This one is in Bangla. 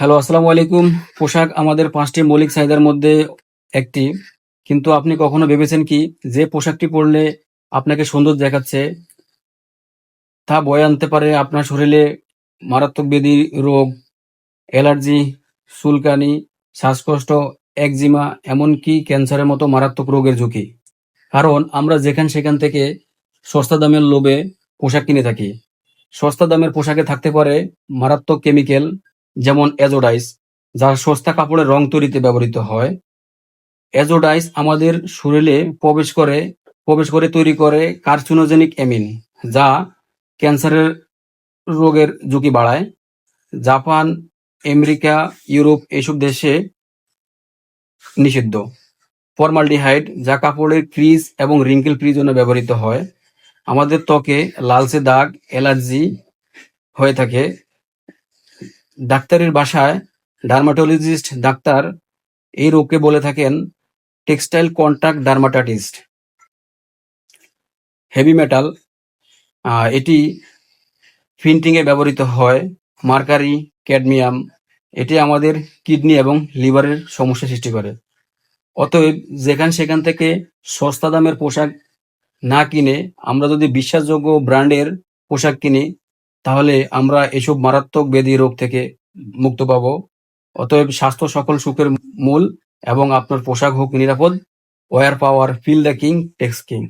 হ্যালো, আসসালামু আলাইকুম। পোশাক আমাদের পাঁচটি মৌলিক চাহিদার মধ্যে একটি। কিন্তু আপনি কখনো ভেবেছেন কি যে পোশাকটি পরলে আপনাকে সুন্দর দেখাচ্ছে? তা বয়ে আনতে পারে আপনার শরীরে মারাত্মক ব্যাধি, রোগ, অ্যালার্জি, চুলকানি, শ্বাসকষ্ট, একজিমা, এমনকি ক্যান্সারের মতো মারাত্মক রোগের ঝুঁকি। কারণ আমরা যেখান সেখান থেকে সস্তা দামের লোভে পোশাক কিনে থাকি। সস্তা দামের পোশাকে থাকতে পারে মারাত্মক কেমিক্যাল যেমন অ্যাজোডাইস যা সস্তা কাপড়ের রং তৈরিতে ব্যবহৃত হয়। অ্যাজোডাইস আমাদের শরীরে প্রবেশ করে প্রবেশ করে তৈরি করে কার্সিনোজেনিক অ্যামিন, যা ক্যান্সারের রোগের ঝুঁকি বাড়ায়। জাপান, আমেরিকা, ইউরোপ এসব দেশে নিষিদ্ধ। ফর্মালডিহাইড, যা কাপড়ের ক্রিজ এবং রিঙ্কেল ক্রিজ জন্য ব্যবহৃত হয়। আমাদের ত্বকে লালচে দাগ, অ্যালার্জি হয়ে থাকে। ডাক্তারের বাসায় ডার্মাটোলজিস্ট ডাক্তার এই রোগকে বলে থাকেন textile contact dermatitis heavy metal এটি প্রিন্টিং এ ব্যবহৃত হয়, মার্কারি, ক্যাডমিয়াম, এটি আমাদের কিডনি এবং লিভারের সমস্যা সৃষ্টি করে। অতএব যেখান সেখান থেকে সস্তা দামের পোশাক না কিনে আমরা যদি বিশ্বাসযোগ্য ব্র্যান্ডের পোশাক কিনি তাহলে আমরা এসব মারাত্মক ব্যাধি রোগ থেকে মুক্ত পাব। অতএব স্বাস্থ্য সকল সুখের মূল এবং আপনার পোশাক হোক নিরাপদ। Wear power feel the king Tex king